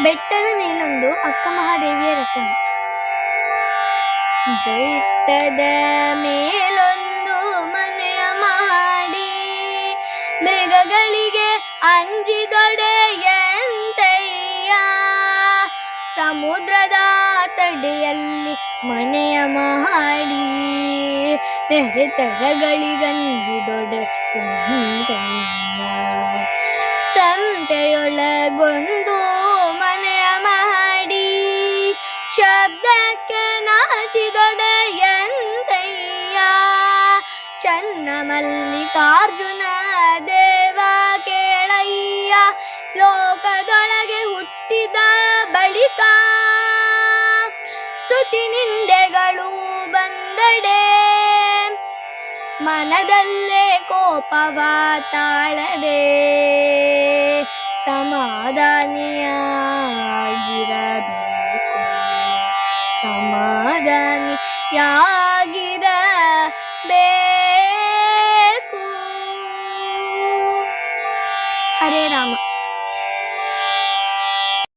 ಬೆಟ್ಟದ ಮೇಲೊಂದು ಅಕ್ಕ ಮಹಾದೇವಿಯ ರಚನೆ. ಬೆಟ್ಟದ ಮೇಲೊಂದು ಮನೆಯ ಮಾಡಿ ಮೃಗಗಳಿಗೆ ಅಂಜಿದೊಡೆಯಂತೆಯ ಸಮುದ್ರದ ತಡೆಯಲ್ಲಿ ಮನೆಯ ಮಾಡಿ ತೆರೆ ತೆರೆಗಳಿಗಂಜಿದೊಡೆ ಸಂತೆಯೊಳಗೊಂದು ಶಬ್ದಕ್ಕೆ ನಾಚಿದೊಡೆಯಂತಯ್ಯ ಚನ್ನ ಮಲ್ಲಿಕಾರ್ಜುನ ದೇವ ಕೇಳಯ್ಯ. ಲೋಕದೊಳಗೆ ಹುಟ್ಟಿದ ಬಳಿಕ ಸ್ತುತಿ ನಿಂದೆಗಳು ಬಂದಡೆ. ಮನದಲ್ಲೇ ಕೋಪವ ತಾಳದೆ ಸಮಾಧಾನಿಯಾಗಿರಬೇಕು. ಸಮಾಧಾನಿಯಾಗಿರಬೇಕು ಹರೇ ರಾಮ.